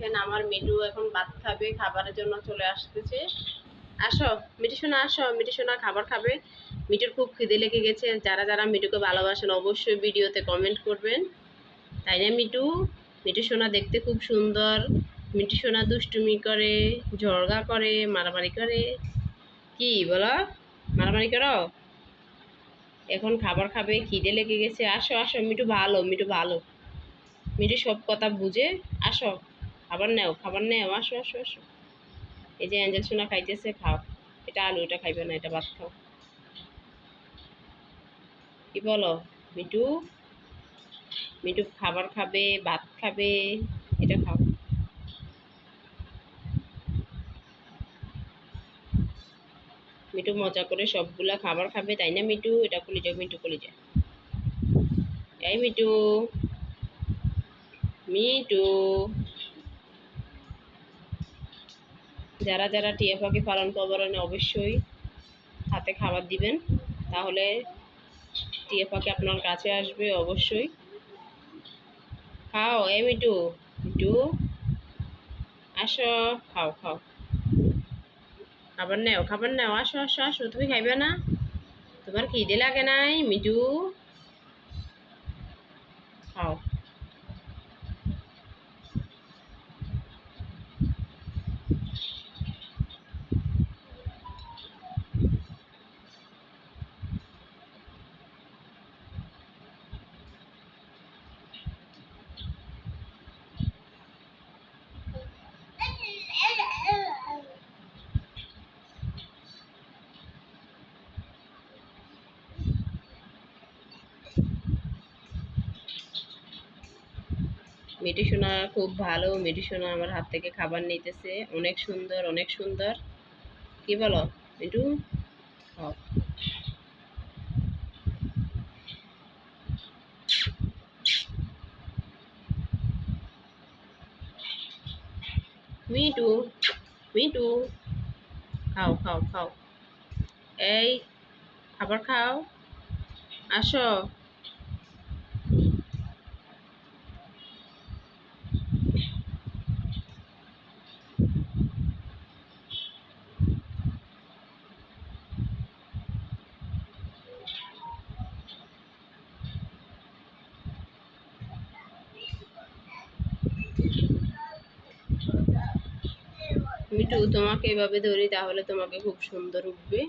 দেখেন আমার মিটু এখন ভাত খাবে, খাবারের জন্য চলে আসতেছে। আসো মিটু সোনা, আসো মিটু সোনা খাবার খাবে। মিটুর খুব খিদে লেগে গেছে। যারা যারা মিটুকে ভালোবাসেন অবশ্যই ভিডিওতে কমেন্ট করবেন। তাই না মিটু মিটু সোনা দেখতে খুব সুন্দর। মিটু সোনা দুষ্টুমি করে ঝরগা করে, মারামারি করে। কি বলো? মারামারি করো? এখন খাবার খাবে, খিদে লেগে গেছে। আসো আসো মিটু ভালো মিটু ভালো। মিটু সব কথা বুঝে, আসো। খাবার নেও খাবার নেও, আসো আসো আসো। এই যে অ্যাঞ্জেল সোনা খাইতেছে, খাও। এটা আলু, এটা খাইবে না, এটা ভাত খাও। কি বলো? মিটু মিটু খাবার খাবে, ভাত খাবে, এটা খাও। মিটু মজা করে সবগুলা খাবার খাবে, তাই না মিটু এটা খুলে যাও মিটু খুলে যা এই মিটু মিটু যারা যারা টিয়া পাখি পালন করবেন অবশ্যই হাতে খাবার দিবেন। তাহলে টিয়া পাখি আপনার কাছে আসবে অবশ্যই। খাও এই মিটু মিটু আসো, খাও খাও। খাবার নেও খাবার নেও। আসো আসো আসো, তুমি খাইবে না? তোমার খিদে লাগে নাই মিটু খাও। মিটু সোনা খুব ভালো মিটু সোনা আমার হাত থেকে খাবার নিতেছে। অনেক সুন্দর অনেক সুন্দর। কি বলো? মিটু মিটু মিটু খাও খাও খাও। এই, খাবার খাও। আসো। মিটু তোমাকে এভাবে ধরি তাহলে তোমাকে খুব সুন্দর উঠবে।